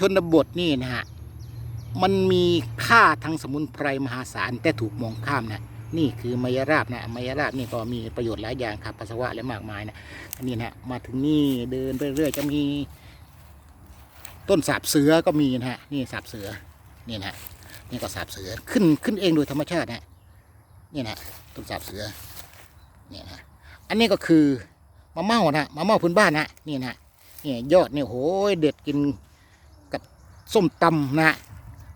ชนบทนี่นะฮะ มันมีค่าทางสมุนไพรมหาศาลแต่ถูกมองข้ามนะ นี่คือมายราบนะมายราบนี่ก็มีประโยชน์หลายอย่างครับปัสสาวะและมากมายนะ อันนี้นะมาถึงนี่เดินไปเรื่อยจะมี ต้นสาบเสือก็มีนะฮะ นี่สาบเสือ นี่นะนี่ก็สาบเสือขึ้นขึ้นเองโดยธรรมชาตินะนี่นะต้นสาบเสือนี่นะอันนี้ก็คือมะเม่านะมะเม่าพื้นบ้านนะนี่นะนี่ยอดเนี่ยโหยเด็ดกิน ส้มตำนะ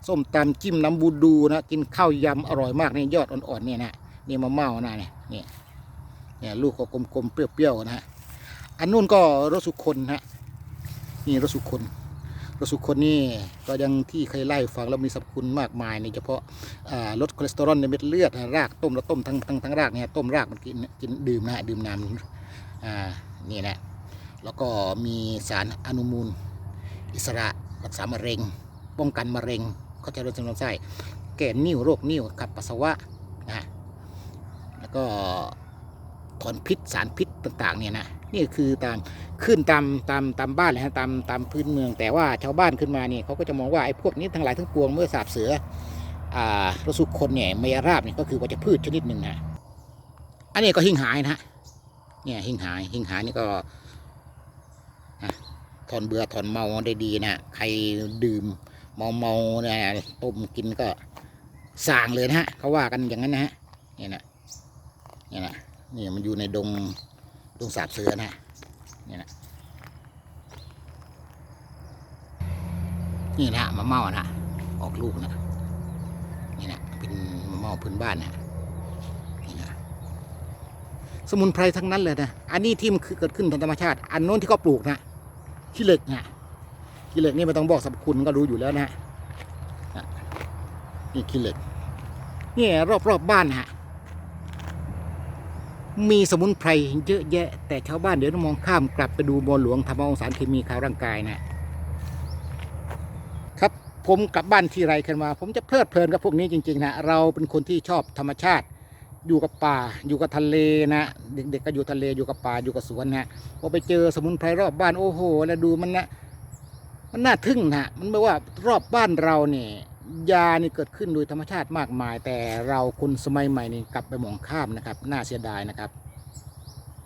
ส้มตำจิ้มน้ำบูดูนะกินข้าวยำอร่อยมากนี่ยอดอ่อนๆเนี่ยนะนี่มะเม่านะเนี่ยนี่เนี่ยลูกก็กลมๆเปรี้ยวๆนะฮะอันนู้นก็รสสุคนนะนี่รสสุคนรสสุคนนี่ก็ยังที่เคยไล่ฟังแล้วมีสรรพคุณมากมายในเฉพาะอ่าลดคอเลสเตอรอลในเม็ดเลือดนะรากต้มแล้วต้มทั้งทั้งทั้งรากเนี่ยต้มรากมันกินกินดื่มนะดื่มน้ำอ่านี่นะแล้วก็มีสารอนุมูลอิสระ รักษามะเร็ง ป้องกันมะเร็งเขาจะเริ่มลำไส้แก้นิ่วโรคนิ่วขับปัสสาวะนะแล้วก็ถอนพิษสารพิษต่างๆเนี่ยนะนี่คือตามขึ้นตามตามตามบ้านเลยฮะตามตามพื้นเมือง แต่ว่าชาวบ้านขึ้นมาเนี่ยเขาก็จะมองว่าไอ้พวกนี้ทั้งหลายทั้งปวงเมื่อสาบเสืออ่ารสุคนเนี่ยมายราบเนี่ยก็คือวัชพืชชนิดหนึ่งนะอันนี้ก็หิ่งหายนะฮะเนี่ยหิ่งหายหิ่งหายนี่ก็ ถอนเบื่อถอนเมาได้ดีนะ ใครดื่มเมาเมาเนี่ยต้มกินก็ส่างเลยนะฮะเขาว่ากันอย่างนั้นนะฮะเนี่ยนะเนี่ยนะนี่มันอยู่ในดงดงสาบเสือนะเนี่ยนะนี่นะมะเมานะออกลูกนะนี่นะเป็นมะเมาพื้นบ้านนะนี่นะสมุนไพรทั้งนั้นเลยนะอันนี้ที่มันเกิดขึ้นทางธรรมชาติ อันโน้นที่เขาปลูกนะ ขี้เหล็กเนี่ยขี้เหล็กนี่ไม่ต้องบอกสรรพคุณก็รู้อยู่แล้วนะฮะนี่ขี้เหล็กนี่รอบรอบบ้านฮะมีสมุนไพรเยอะแยะ แต่ชาวบ้านเดี๋ยวต้องมองข้ามกลับไปดูบอลหลวงทำเอาสารเคมีเข้าร่างกายนะครับผมกลับบ้านที่ไรขึ้นมา ผมจะเพลิดเพลินกับพวกนี้จริงๆนะเราเป็นคนที่ชอบธรรมชาติ อยู่กับป่าอยู่กับทะเลนะเด็กๆก็อยู่ทะเลอยู่กับป่าอยู่กับสวนนะพอไปเจอสมุนไพรรอบบ้านโอ้โห แล้วดูมันนะมันน่าทึ่งนะมันแปลว่ารอบบ้านเราเนี่ยยานี่เกิดขึ้นโดยธรรมชาติมากมาย แต่เราคนสมัยใหม่นี่กลับไปมองข้ามนะครับ น่าเสียดายนะครับ